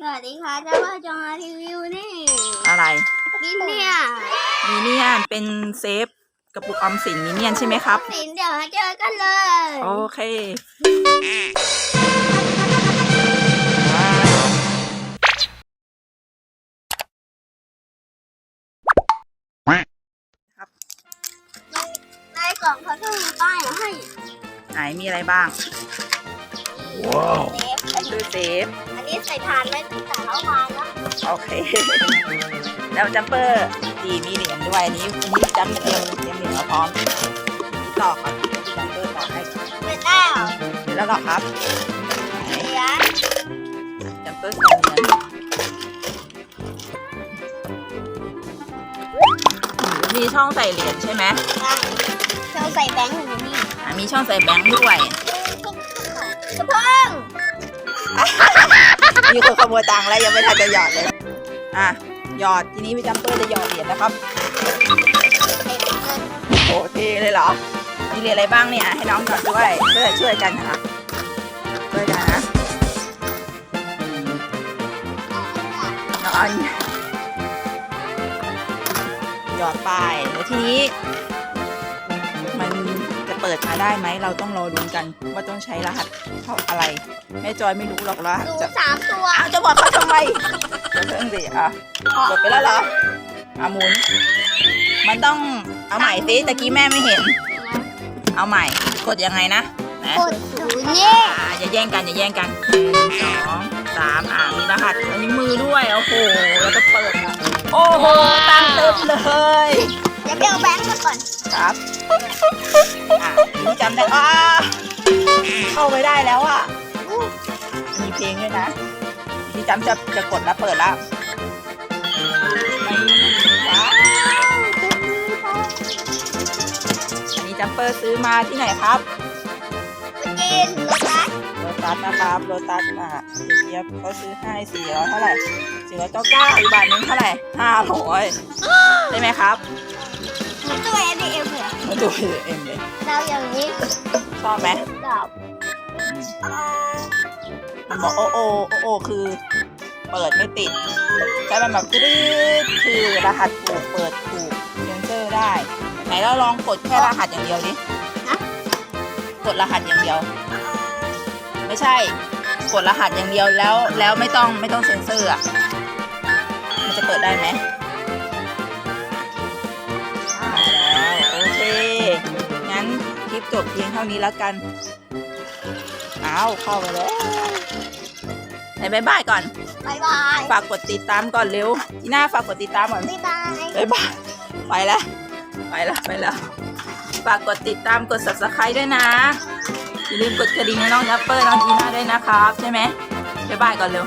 สวัสดีค่ะจะมาจะมารีวิวนี่ อะไรดินเนี่ยมิเนียนเป็นเซฟกระปุกออมสินมิเนียนใช่ไหมครับ สินเดี๋ยวมาเจอกันเลยโอเคว้าวในกล่องเขาจะมีป้ายให้ ไหนมีอะไรบ้าง เซฟอันคือเซฟอันนี้ใส่ทานไว้ตั้งแต่เมื่อวานแล้วโอเค แล้วจัมเปอร์ดีมีเหรียญด้วยอันนี้อันนี้จัมเตรียมเตรียมเหรียญมาพร้อมนี่ต่อก่อนจัมเปอร์ต่อให้ไม่ได้หรอเสร็จแล้วเหรอครับไหนเหรียญจัมเปอร์ใส่เหรียญมีช่องใส่เหรียญใช่ไหมเราใส่แบงค์อยู่นี่อะมีช่องใส่แบงค์ด้วย กระเพิ่งมีคนขโมยตังค์แล้วยังไม่ทันจะหยอดเลย อะ หยอด ทีนี้พี่จัมเปอร์จะหยอดเหรียญนะครับ โอ้เทเลยเหรอ มีเหรียญอะไรบ้างเนี่ย ให้น้องหยอดด้วยช่วยช่วยกันค่ะช่วยกันนะนองเอาหยอดไปแล้วทีนี้ เปิดมาได้ไหม เราต้องรอดูกันว่าต้องใช้รหัสเท่าอะไร แม่จอยไม่รู้หรอกละดูจะสามตัวอ้าวจะบอกเขาทำไมเดี๋ยวเพิ่งสิอะกดไปแล้วเหรออะหมุน มันต้องเอาใหม่สิตะกี้แม่ไม่เห็น เอาใหม่ กดยังไงนะนะกดดูนี่อ่าอย่าแย่งกันอย่าแย่งกันหนึ่งสองสามอ่ามีรหัสอันนี้มือด้วย โอ้โห แล้วก็เปิดอะโอ้โห ตั้งเต็มเลยเดี๋ยวไปเอาแบงค์มาก่อนครับอะนี่จำได้อ้าเข้าไปได้แล้วอะอู้มีเพลงด้วยนะนี่จำจะจะกดแล้วเปิดแล้วว้าวอันนี้จัมเปอร์ซื้อมาที่ไหนครับไปกินรถนะโรตัสนะครับโรตัสอะเจี๊ยบเขาซื้อให้สี่ร้อยเท่าไหร่สี่ร้อยเก้าเก้าอีกบาทหนึงเท่าไหร่ห้าร้อยใช่ไหมครับมันตัว ATM เหรอมาดูเอ็มเลยเราอย่างนี้ชอบไหมดอกมันบอกโอโอโอโอคือ เปิดไม่ติด ใช้มันแบบกรีดคือรหัสถูกเปิดถูกเซนเซอร์ได้ ไหนเราลองกดแค่รหัสอย่างเดียวดิกดรหัสอย่างเดียว ไม่ใช่ กดรหัสอย่างเดียวแล้วแล้วไม่ต้องไม่ต้องเซ็นเซอร์อะมันจะเปิดได้ไหม ลิปจบเพียงเท่านี้แล้วกันอ้าวเข้าไปแล้วไหนบายบายก่อน บายบาย ฝากกดติดตามก่อนเร็วทีหน้าฝากกดติดตามก่อนบ๊ายบาย บายบาย ไปแล้ว ไปแล้ว ไปแล้ว ฝากกดติดตามกด subscribe ด้วยนะ อย่าลืมกดกระดิ่งให้น้องยัปเปอร์น้องจีน่าด้วยนะครับ ใช่ไหมบายบายก่อนเร็ว